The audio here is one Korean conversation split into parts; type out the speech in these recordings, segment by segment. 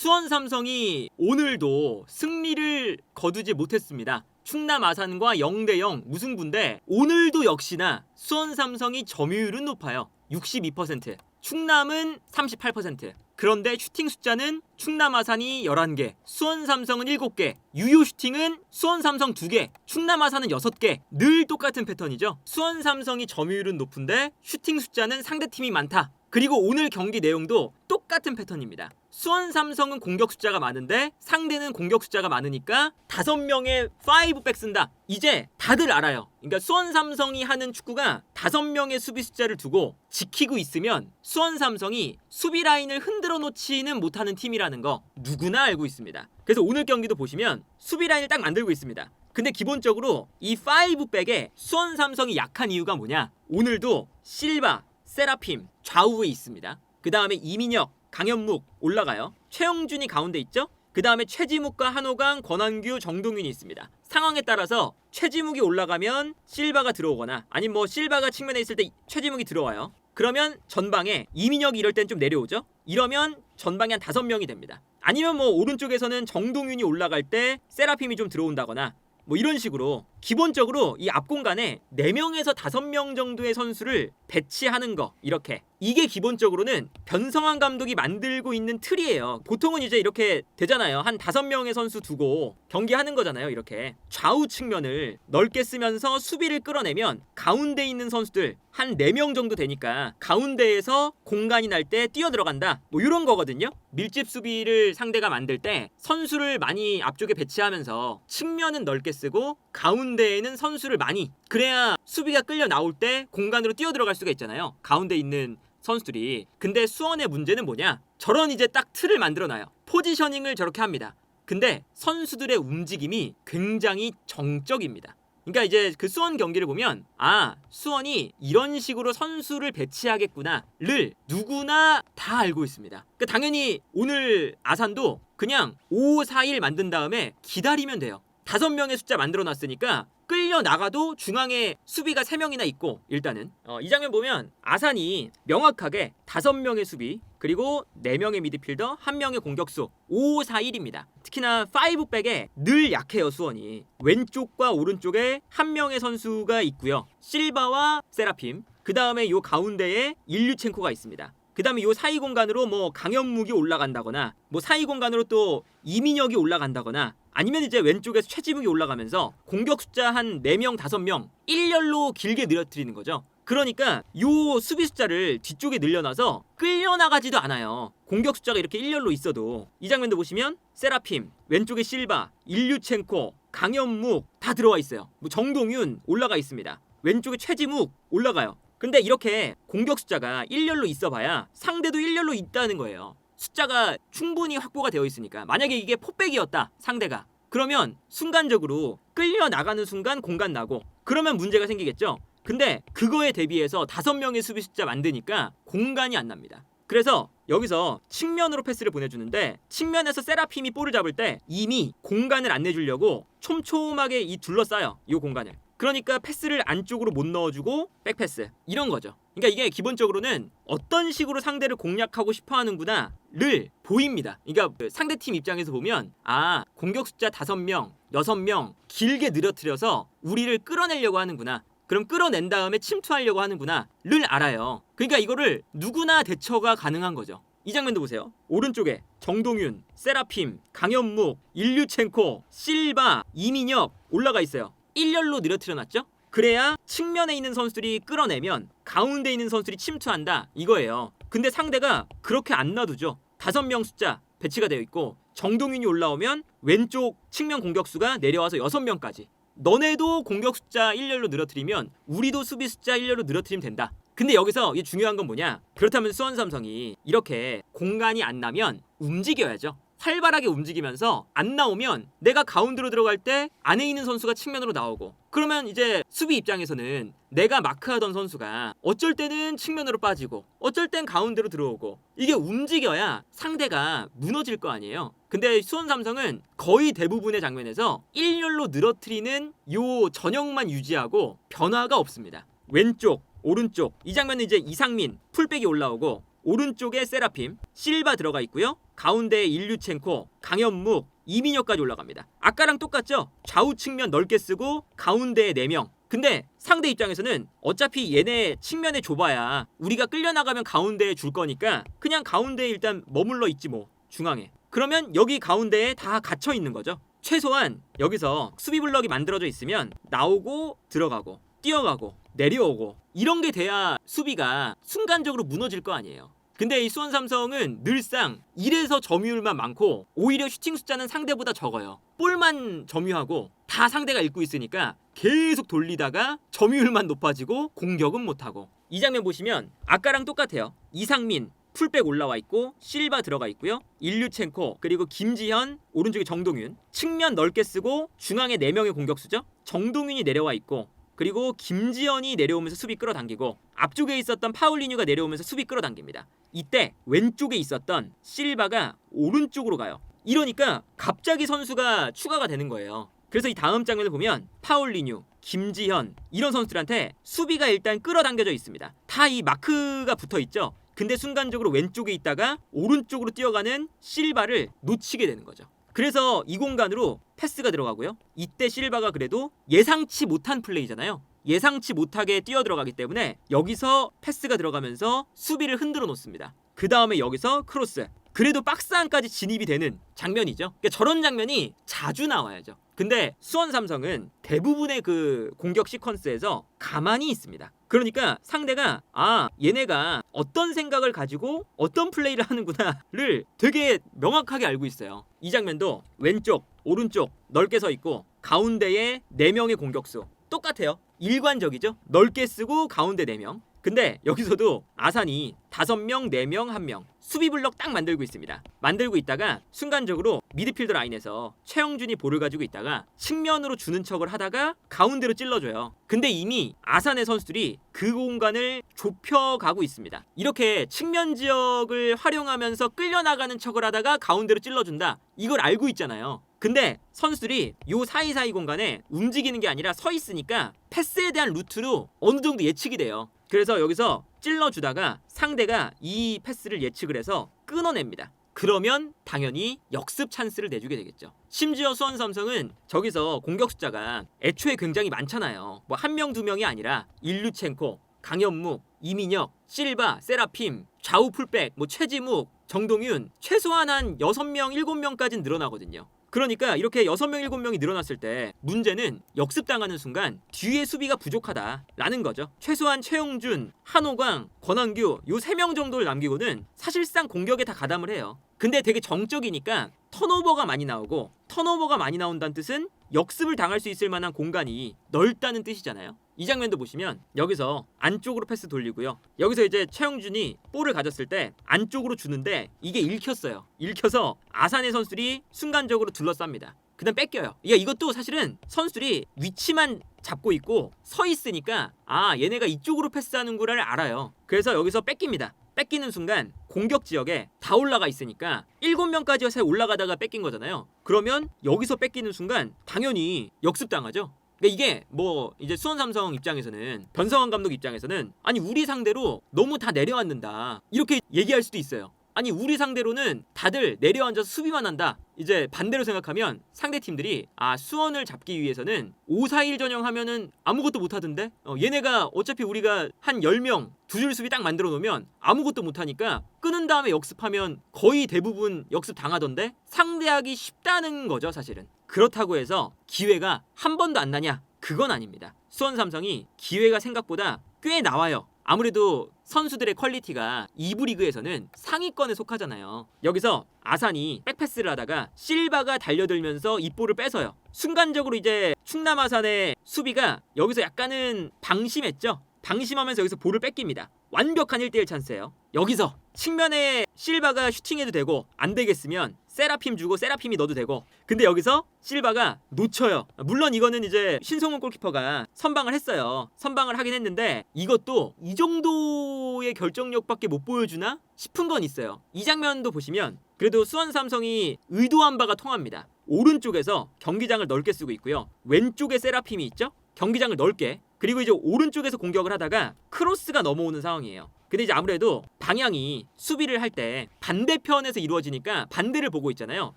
수원 삼성이 오늘도 승리를 거두지 못했습니다. 충남 아산과 0대 0 무승부인데 오늘도 역시나 수원 삼성이 점유율은 높아요. 62%. 충남은 38%. 그런데 슈팅 숫자는 충남 아산이 11개, 수원 삼성은 7개, 유효 슈팅은 수원 삼성 2개, 충남 아산은 6개. 늘 똑같은 패턴이죠. 수원 삼성이 점유율은 높은데 슈팅 숫자는 상대팀이 많다. 그리고 오늘 경기 내용도 똑같은 패턴입니다. 수원 삼성은 공격 숫자가 많은데 상대는 공격 숫자가 많으니까 다섯 명의 5백 쓴다. 이제 다들 알아요. 그러니까 수원 삼성이 하는 축구가 다섯 명의 수비 숫자를 두고 지키고 있으면 수원 삼성이 수비 라인을 흔들어 놓지는 못하는 팀이라는 거 누구나 알고 있습니다. 그래서 오늘 경기도 보시면 수비 라인을 딱 만들고 있습니다. 근데 기본적으로 이 5백에 수원 삼성이 약한 이유가 뭐냐? 오늘도 실바, 세라핌 좌우에 있습니다. 그 다음에 이민혁, 강현묵 올라가요. 최영준이 가운데 있죠. 그 다음에 최지묵과 한호강, 권한규, 정동윤이 있습니다. 상황에 따라서 최지묵이 올라가면 실바가 들어오거나 아니면 뭐 실바가 측면에 있을 때 최지묵이 들어와요. 그러면 전방에 이민혁이 이럴 땐 좀 내려오죠. 이러면 전방에 한 다섯 명이 됩니다. 아니면 뭐 오른쪽에서는 정동윤이 올라갈 때 세라핌이 좀 들어온다거나 뭐 이런 식으로 기본적으로 이 앞 공간에 4명에서 5명 정도의 선수를 배치하는 거 이렇게 이게 기본적으로는 변성환 감독이 만들고 있는 틀이에요. 보통은 이제 이렇게 되잖아요. 한 5명의 선수 두고 경기하는 거잖아요. 이렇게 좌우 측면을 넓게 쓰면서 수비를 끌어내면 가운데 있는 선수들 한 4명 정도 되니까 가운데에서 공간이 날 때 뛰어 들어간다. 뭐 이런 거거든요. 밀집 수비를 상대가 만들 때 선수를 많이 앞쪽에 배치하면서 측면은 넓게 쓰고 가운데에는 선수를 많이 그래야 수비가 끌려 나올 때 공간으로 뛰어 들어갈 수가 있잖아요. 가운데 있는 선수들이. 근데 수원의 문제는 뭐냐? 저런 이제 딱 틀을 만들어 놔요. 포지셔닝을 저렇게 합니다. 근데 선수들의 움직임이 굉장히 정적입니다. 그러니까 이제 그 수원 경기를 보면 아 수원이 이런 식으로 선수를 배치하겠구나를 누구나 다 알고 있습니다. 그러니까 당연히 오늘 아산도 그냥 5, 4, 1 만든 다음에 기다리면 돼요. 다섯 명의 숫자 만들어 놨으니까 끌려 나가도 중앙에 수비가 세 명이나 있고 일단은 어, 이 장면 보면 아산이 명확하게 다섯 명의 수비 그리고 네 명의 미드필더 한 명의 공격수 5, 4, 1입니다. 특히나 5백에 늘 약해요 수원이 왼쪽과 오른쪽에 한 명의 선수가 있고요 실바와 세라핌 그 다음에 요 가운데에 일류첸코가 있습니다. 그 다음에 요 사이 공간으로 뭐 강현묵이 올라간다거나 뭐 사이 공간으로 또 이민혁이 올라간다거나 아니면 이제 왼쪽에서 최지묵이 올라가면서 공격 숫자 한 4명, 5명 일렬로 길게 늘어뜨리는 거죠. 그러니까 요 수비 숫자를 뒤쪽에 늘려놔서 끌려나가지도 않아요. 공격 숫자가 이렇게 일렬로 있어도 이 장면도 보시면 세라핌, 왼쪽에 실바, 일류첸코, 강현묵 다 들어와 있어요. 뭐 정동윤 올라가 있습니다. 왼쪽에 최지묵 올라가요. 근데 이렇게 공격 숫자가 일렬로 있어봐야 상대도 일렬로 있다는 거예요. 숫자가 충분히 확보가 되어 있으니까 만약에 이게 포백이었다 상대가 그러면 순간적으로 끌려 나가는 순간 공간 나고 그러면 문제가 생기겠죠. 근데 그거에 대비해서 다섯 명의 수비 숫자 만드니까 공간이 안 납니다. 그래서 여기서 측면으로 패스를 보내주는데 측면에서 세라핌이 볼을 잡을 때 이미 공간을 안 내주려고 촘촘하게 이 둘러싸요 이 공간을 그러니까 패스를 안쪽으로 못 넣어주고 백패스 이런 거죠 그러니까 이게 기본적으로는 어떤 식으로 상대를 공략하고 싶어 하는구나를 보입니다 그러니까 그 상대팀 입장에서 보면 아 공격 숫자 다섯 명 여섯 명 길게 늘어뜨려서 우리를 끌어내려고 하는구나 그럼 끌어낸 다음에 침투하려고 하는구나를 알아요. 그러니까 이거를 누구나 대처가 가능한 거죠. 이 장면도 보세요. 오른쪽에 정동윤, 세라핌, 강현묵, 일류첸코, 실바, 이민혁 올라가 있어요. 일렬로 늘어뜨려 놨죠? 그래야 측면에 있는 선수들이 끌어내면 가운데 있는 선수들이 침투한다 이거예요. 근데 상대가 그렇게 안 놔두죠. 다섯 명 숫자 배치가 되어 있고 정동윤이 올라오면 왼쪽 측면 공격수가 내려와서 여섯 명까지 너네도 공격 숫자 일렬로 늘어뜨리면 우리도 수비 숫자 일렬로 늘어뜨리면 된다. 근데 여기서 이 중요한 건 뭐냐? 그렇다면 수원 삼성이 이렇게 공간이 안 나면 움직여야죠. 활발하게 움직이면서 안 나오면 내가 가운데로 들어갈 때 안에 있는 선수가 측면으로 나오고 그러면 이제 수비 입장에서는 내가 마크하던 선수가 어쩔 때는 측면으로 빠지고 어쩔 땐 가운데로 들어오고 이게 움직여야 상대가 무너질 거 아니에요. 근데 수원 삼성은 거의 대부분의 장면에서 일렬로 늘어뜨리는 요 전형만 유지하고 변화가 없습니다. 왼쪽, 오른쪽 이 장면은 이제 이상민 풀백이 올라오고 오른쪽에 세라핌, 실바 들어가 있고요. 가운데에 일류첸코, 강현묵, 이민혁까지 올라갑니다. 아까랑 똑같죠? 좌우 측면 넓게 쓰고 가운데에 4명. 근데 상대 입장에서는 어차피 얘네 측면에 좁아야 우리가 끌려나가면 가운데에 줄 거니까 그냥 가운데에 일단 머물러 있지 뭐 중앙에 그러면 여기 가운데에 다 갇혀 있는 거죠 최소한 여기서 수비 블럭이 만들어져 있으면 나오고 들어가고 뛰어가고 내려오고 이런 게 돼야 수비가 순간적으로 무너질 거 아니에요 근데 이 수원 삼성은 늘상 1에서 점유율만 많고 오히려 슈팅 숫자는 상대보다 적어요. 볼만 점유하고 다 상대가 읽고 있으니까 계속 돌리다가 점유율만 높아지고 공격은 못하고 이 장면 보시면 아까랑 똑같아요. 이상민 풀백 올라와 있고 실바 들어가 있고요. 일류첸코 그리고 김지현 오른쪽에 정동윤 측면 넓게 쓰고 중앙에 4명의 공격수죠. 정동윤이 내려와 있고 그리고 김지현이 내려오면서 수비 끌어당기고 앞쪽에 있었던 파울리뉴가 내려오면서 수비 끌어당깁니다. 이때 왼쪽에 있었던 실바가 오른쪽으로 가요. 이러니까 갑자기 선수가 추가가 되는 거예요. 그래서 이 다음 장면을 보면 파울리뉴, 김지현 이런 선수들한테 수비가 일단 끌어당겨져 있습니다. 다 이 마크가 붙어 있죠. 근데 순간적으로 왼쪽에 있다가 오른쪽으로 뛰어가는 실바를 놓치게 되는 거죠. 그래서 이 공간으로 패스가 들어가고요. 이때 실바가 그래도 예상치 못한 플레이잖아요. 예상치 못하게 뛰어 들어가기 때문에 여기서 패스가 들어가면서 수비를 흔들어 놓습니다. 그 다음에 여기서 크로스. 그래도 박스 안까지 진입이 되는 장면이죠. 그러니까 저런 장면이 자주 나와야죠. 근데 수원 삼성은 대부분의 그 공격 시퀀스에서 가만히 있습니다. 그러니까 상대가 아 얘네가 어떤 생각을 가지고 어떤 플레이를 하는구나를 되게 명확하게 알고 있어요. 이 장면도 왼쪽, 오른쪽 넓게 서 있고 가운데에 4명의 공격수 똑같아요. 일관적이죠. 넓게 쓰고 가운데 4명. 근데 여기서도 아산이 5명, 4명, 1명 수비 블럭 딱 만들고 있습니다. 만들고 있다가 순간적으로 미드필더 라인에서 최영준이 볼을 가지고 있다가 측면으로 주는 척을 하다가 가운데로 찔러줘요. 근데 이미 아산의 선수들이 그 공간을 좁혀가고 있습니다. 이렇게 측면 지역을 활용하면서 끌려나가는 척을 하다가 가운데로 찔러준다. 이걸 알고 있잖아요. 근데 선수들이 요 사이사이 공간에 움직이는 게 아니라 서 있으니까 패스에 대한 루트로 어느 정도 예측이 돼요. 그래서 여기서 찔러주다가 상대가 이 패스를 예측을 해서 끊어냅니다. 그러면 당연히 역습 찬스를 내주게 되겠죠. 심지어 수원 삼성은 저기서 공격 숫자가 애초에 굉장히 많잖아요. 뭐 한 명 두 명이 아니라 일류첸코, 강현묵, 이민혁, 실바, 세라핌, 좌우 풀백, 뭐 최지묵, 정동윤 최소한 한 6명, 7명까지는 늘어나거든요. 그러니까 이렇게 6명, 7명이 늘어났을 때 문제는 역습당하는 순간 뒤에 수비가 부족하다라는 거죠. 최소한 최용준, 한호광, 권한규 요 3명 정도를 남기고는 사실상 공격에 다 가담을 해요. 근데 되게 정적이니까 턴오버가 많이 나오고 턴오버가 많이 나온다는 뜻은 역습을 당할 수 있을 만한 공간이 넓다는 뜻이잖아요. 이 장면도 보시면 여기서 안쪽으로 패스 돌리고요. 여기서 이제 최영준이 볼을 가졌을 때 안쪽으로 주는데 이게 읽혔어요. 읽혀서 아산의 선수들이 순간적으로 둘러쌉니다. 그다음 뺏겨요. 야 이것도 사실은 선수들이 위치만 잡고 있고 서 있으니까 아 얘네가 이쪽으로 패스하는구나를 알아요. 그래서 여기서 뺏깁니다. 뺏기는 순간 공격 지역에 다 올라가 있으니까 7명까지 올라가다가 뺏긴 거잖아요. 그러면 여기서 뺏기는 순간 당연히 역습당하죠. 그러니까 이게 뭐 이제 수원 삼성 입장에서는 변성환 감독 입장에서는 아니 우리 상대로 너무 다 내려앉는다 이렇게 얘기할 수도 있어요. 아니 우리 상대로는 다들 내려앉아서 수비만 한다. 이제 반대로 생각하면 상대 팀들이 아 수원을 잡기 위해서는 5-4-1 전형 하면은 아무것도 못 하던데. 어, 얘네가 어차피 우리가 한 10명 두 줄 수비 딱 만들어 놓으면 아무것도 못 하니까 끊은 다음에 역습하면 거의 대부분 역습 당하던데 상대하기 쉽다는 거죠, 사실은. 그렇다고 해서 기회가 한 번도 안 나냐? 그건 아닙니다. 수원 삼성이 기회가 생각보다 꽤 나와요. 아무래도 선수들의 퀄리티가 2부 리그에서는 상위권에 속하잖아요. 여기서 아산이 백패스를 하다가 실바가 달려들면서 이 볼을 뺏어요. 순간적으로 이제 충남 아산의 수비가 여기서 약간은 방심했죠. 방심하면서 여기서 볼을 뺏깁니다. 완벽한 1대1 찬스예요. 여기서 측면에 실바가 슈팅해도 되고 안 되겠으면 세라핌 주고 세라핌이 넣어도 되고 근데 여기서 실바가 놓쳐요. 물론 이거는 이제 신성훈 골키퍼가 선방을 했어요. 선방을 하긴 했는데 이것도 이 정도의 결정력밖에 못 보여주나 싶은 건 있어요. 이 장면도 보시면 그래도 수원 삼성이 의도한 바가 통합니다. 오른쪽에서 경기장을 넓게 쓰고 있고요. 왼쪽에 세라핌이 있죠. 경기장을 넓게 그리고 이제 오른쪽에서 공격을 하다가 크로스가 넘어오는 상황이에요. 근데 이제 아무래도 방향이 수비를 할 때 반대편에서 이루어지니까 반대를 보고 있잖아요.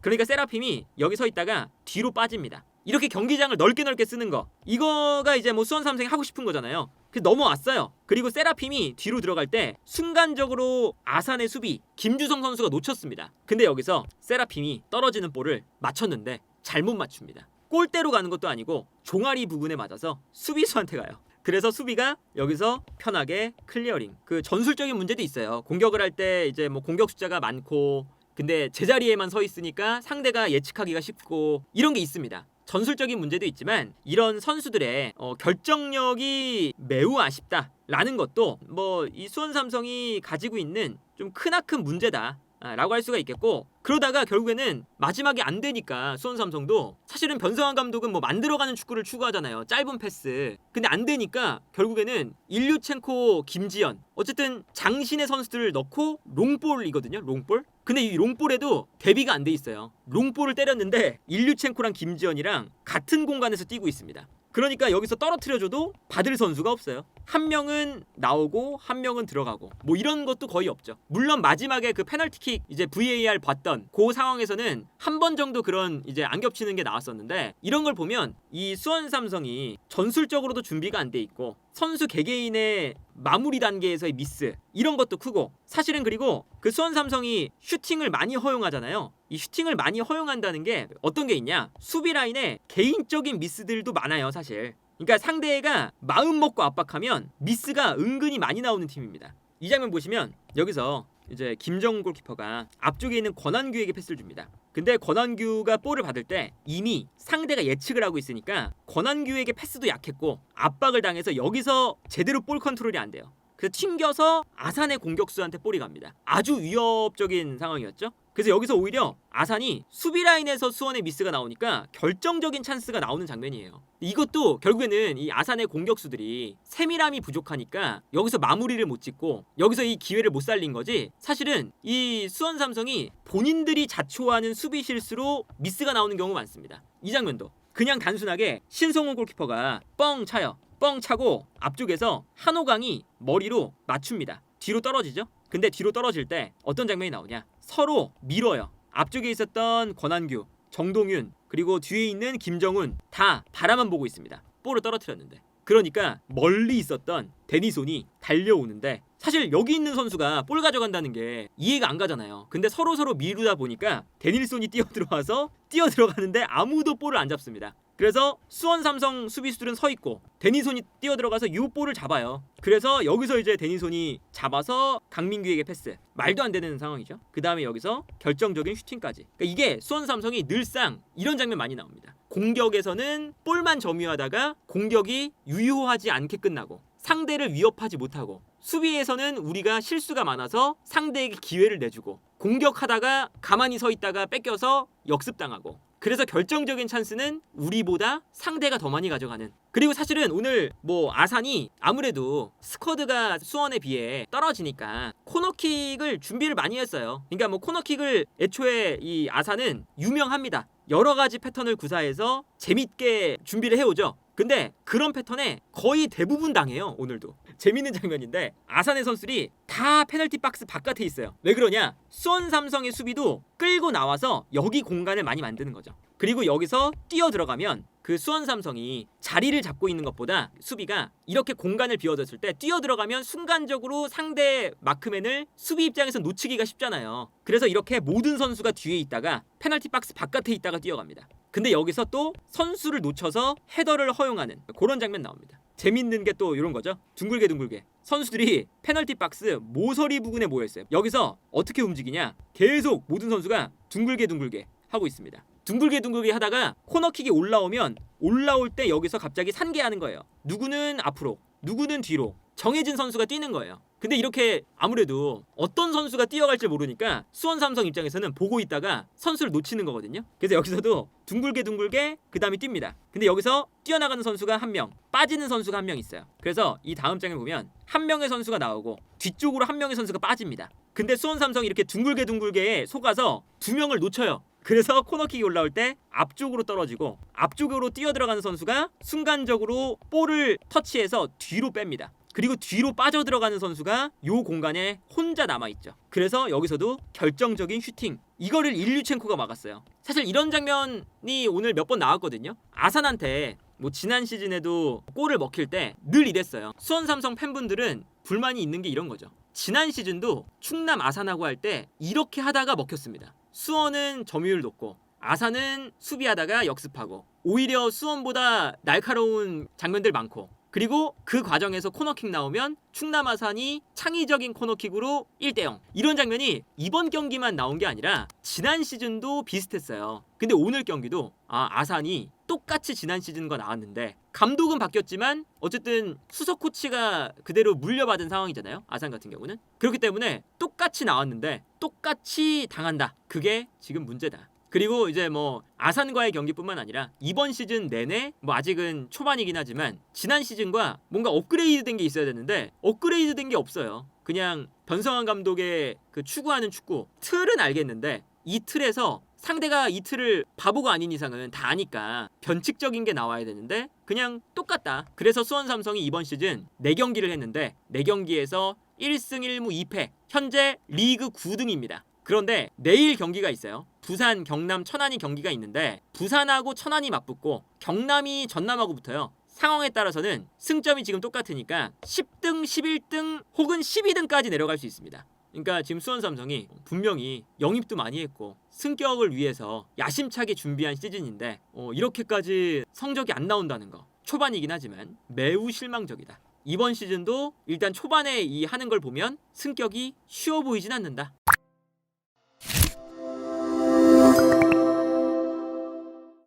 그러니까 세라핌이 여기 서 있다가 뒤로 빠집니다. 이렇게 경기장을 넓게 넓게 쓰는 거 이거가 이제 뭐 수원 삼성이 하고 싶은 거잖아요. 그 넘어왔어요. 그리고 세라핌이 뒤로 들어갈 때 순간적으로 아산의 수비 김주성 선수가 놓쳤습니다. 근데 여기서 세라핌이 떨어지는 볼을 맞췄는데 잘못 맞춥니다. 골대로 가는 것도 아니고 종아리 부분에 맞아서 수비수한테 가요. 그래서 수비가 여기서 편하게 클리어링. 그 전술적인 문제도 있어요. 공격을 할 때 이제 뭐 공격 숫자가 많고 근데 제자리에만 서 있으니까 상대가 예측하기가 쉽고 이런 게 있습니다. 전술적인 문제도 있지만 이런 선수들의 어, 결정력이 매우 아쉽다라는 것도 뭐 이 수원 삼성이 가지고 있는 좀 크나큰 문제다. 아, 라고 할 수가 있겠고 그러다가 결국에는 마지막에 안 되니까 수원 삼성도 사실은 변성환 감독은 뭐 만들어가는 축구를 추구하잖아요. 짧은 패스. 근데 안 되니까 결국에는 일류첸코 김지현 어쨌든 장신의 선수들을 넣고 롱볼이거든요 롱볼. 근데 이 롱볼에도 대비가 안 돼 있어요. 롱볼을 때렸는데 일류첸코랑 김지현이랑 같은 공간에서 뛰고 있습니다 그러니까 여기서 떨어뜨려줘도 받을 선수가 없어요. 한 명은 나오고 한 명은 들어가고 뭐 이런 것도 거의 없죠. 물론 마지막에 그 페널티킥 이제 VAR 봤던 그 상황에서는 한 번 정도 그런 이제 안 겹치는 게 나왔었는데 이런 걸 보면 이 수원 삼성이 전술적으로도 준비가 안 돼 있고 선수 개개인의 마무리 단계에서의 미스 이런 것도 크고 사실은 그리고 그 수원 삼성이 슈팅을 많이 허용하잖아요. 이 슈팅을 많이 허용한다는 게 어떤 게 있냐? 수비 라인에 개인적인 미스들도 많아요, 사실. 그러니까 상대가 마음 먹고 압박하면 미스가 은근히 많이 나오는 팀입니다. 이 장면 보시면 여기서 이제 김정훈 골키퍼가 앞쪽에 있는 권한규에게 패스를 줍니다. 근데 권한규가 볼을 받을 때 이미 상대가 예측을 하고 있으니까 권한규에게 패스도 약했고 압박을 당해서 여기서 제대로 볼 컨트롤이 안 돼요. 그래서 튕겨서 아산의 공격수한테 볼이 갑니다. 아주 위협적인 상황이었죠. 그래서 여기서 오히려 아산이 수비 라인에서 수원의 미스가 나오니까 결정적인 찬스가 나오는 장면이에요. 이것도 결국에는 이 아산의 공격수들이 세밀함이 부족하니까 여기서 마무리를 못 짓고 여기서 이 기회를 못 살린 거지. 사실은 이 수원 삼성이 본인들이 자초하는 수비 실수로 미스가 나오는 경우 많습니다. 이 장면도 그냥 단순하게 신성훈 골키퍼가 뻥 차요. 뻥 차고 앞쪽에서 한호강이 머리로 맞춥니다. 뒤로 떨어지죠? 근데 뒤로 떨어질 때 어떤 장면이 나오냐? 서로 밀어요. 앞쪽에 있었던 권한규, 정동윤, 그리고 뒤에 있는 김정훈 다 바라만 보고 있습니다. 볼을 떨어뜨렸는데. 그러니까 멀리 있었던 데니손이 달려오는데 사실 여기 있는 선수가 볼 가져간다는 게 이해가 안 가잖아요. 근데 서로 서로 미루다 보니까 데닐손이 뛰어 들어와서 뛰어 들어가는데 아무도 볼을 안 잡습니다. 그래서 수원 삼성 수비수들은 서 있고 데니손이 뛰어 들어가서 이 볼을 잡아요. 그래서 여기서 이제 데니손이 잡아서 강민규에게 패스. 말도 안 되는 상황이죠. 그 다음에 여기서 결정적인 슈팅까지. 그러니까 이게 수원 삼성이 늘상 이런 장면 많이 나옵니다. 공격에서는 볼만 점유하다가 공격이 유효하지 않게 끝나고 상대를 위협하지 못하고 수비에서는 우리가 실수가 많아서 상대에게 기회를 내주고 공격하다가 가만히 서 있다가 뺏겨서 역습당하고 그래서 결정적인 찬스는 우리보다 상대가 더 많이 가져가는. 그리고 사실은 오늘 뭐 아산이 아무래도 스쿼드가 수원에 비해 떨어지니까 코너킥을 준비를 많이 했어요. 그러니까 뭐 코너킥을 애초에 이 아산은 유명합니다. 여러 가지 패턴을 구사해서 재밌게 준비를 해오죠. 근데 그런 패턴에 거의 대부분 당해요 오늘도 재밌는 장면인데 아산의 선수들이 다 페널티 박스 바깥에 있어요 왜 그러냐 수원 삼성의 수비도 끌고 나와서 여기 공간을 많이 만드는 거죠 그리고 여기서 뛰어 들어가면 그 수원 삼성이 자리를 잡고 있는 것보다 수비가 이렇게 공간을 비워줬을 때 뛰어 들어가면 순간적으로 상대 마크맨을 수비 입장에서 놓치기가 쉽잖아요. 그래서 이렇게 모든 선수가 뒤에 있다가 페널티 박스 바깥에 있다가 뛰어갑니다. 근데 여기서 또 선수를 놓쳐서 헤더를 허용하는 그런 장면 나옵니다. 재밌는 게 또 이런 거죠. 둥글게 둥글게 선수들이 페널티 박스 모서리 부근에 모여 있어요. 여기서 어떻게 움직이냐? 계속 모든 선수가 둥글게 둥글게 하고 있습니다. 둥글게 둥글게 하다가 코너킥이 올라오면 올라올 때 여기서 갑자기 산계하는 거예요. 누구는 앞으로, 누구는 뒤로 정해진 선수가 뛰는 거예요. 근데 이렇게 아무래도 어떤 선수가 뛰어갈지 모르니까 수원 삼성 입장에서는 보고 있다가 선수를 놓치는 거거든요. 그래서 여기서도 둥글게 둥글게 그 다음에 뜁니다. 근데 여기서 뛰어나가는 선수가 한 명, 빠지는 선수가 한 명 있어요. 그래서 이 다음 장을 보면 한 명의 선수가 나오고 뒤쪽으로 한 명의 선수가 빠집니다. 근데 수원 삼성이 이렇게 둥글게 둥글게 속아서 두 명을 놓쳐요. 그래서 코너킥이 올라올 때 앞쪽으로 떨어지고 앞쪽으로 뛰어 들어가는 선수가 순간적으로 볼을 터치해서 뒤로 뺍니다. 그리고 뒤로 빠져 들어가는 선수가 요 공간에 혼자 남아 있죠. 그래서 여기서도 결정적인 슈팅 이거를 일류첸코가 막았어요. 사실 이런 장면이 오늘 몇 번 나왔거든요. 아산한테 뭐 지난 시즌에도 골을 먹힐 때 늘 이랬어요. 수원 삼성 팬분들은 불만이 있는 게 이런 거죠. 지난 시즌도 충남 아산하고 할 때 이렇게 하다가 먹혔습니다. 수원은 점유율 높고 아산은 수비하다가 역습하고 오히려 수원보다 날카로운 장면들 많고 그리고 그 과정에서 코너킥 나오면 충남 아산이 창의적인 코너킥으로 1대 0 이런 장면이 이번 경기만 나온 게 아니라 지난 시즌도 비슷했어요. 근데 오늘 경기도 아 아산이 똑같이 지난 시즌과 나왔는데 감독은 바뀌었지만 어쨌든 수석 코치가 그대로 물려받은 상황이잖아요. 아산 같은 경우는 그렇기 때문에 똑같이 나왔는데 똑같이 당한다. 그게 지금 문제다. 그리고 이제 뭐 아산과의 경기뿐만 아니라 이번 시즌 내내 뭐 아직은 초반이긴 하지만 지난 시즌과 뭔가 업그레이드된 게 있어야 되는데 업그레이드된 게 없어요. 그냥 변성환 감독의 그 추구하는 축구 틀은 알겠는데 이 틀에서 상대가 이 틀을 바보가 아닌 이상은 다 아니까 변칙적인 게 나와야 되는데 그냥 똑같다. 그래서 수원 삼성이 이번 시즌 4경기를 했는데 4경기에서 1승 1무 2패. 현재 리그 9등입니다. 그런데 내일 경기가 있어요. 부산, 경남, 천안이 경기가 있는데 부산하고 천안이 맞붙고 경남이 전남하고 붙어요. 상황에 따라서는 승점이 지금 똑같으니까 10등, 11등 혹은 12등까지 내려갈 수 있습니다. 그러니까 지금 수원 삼성이 분명히 영입도 많이 했고 승격을 위해서 야심차게 준비한 시즌인데 어, 이렇게까지 성적이 안 나온다는 거 초반이긴 하지만 매우 실망적이다. 이번 시즌도 일단 초반에 이 하는 걸 보면 승격이 쉬워 보이진 않는다.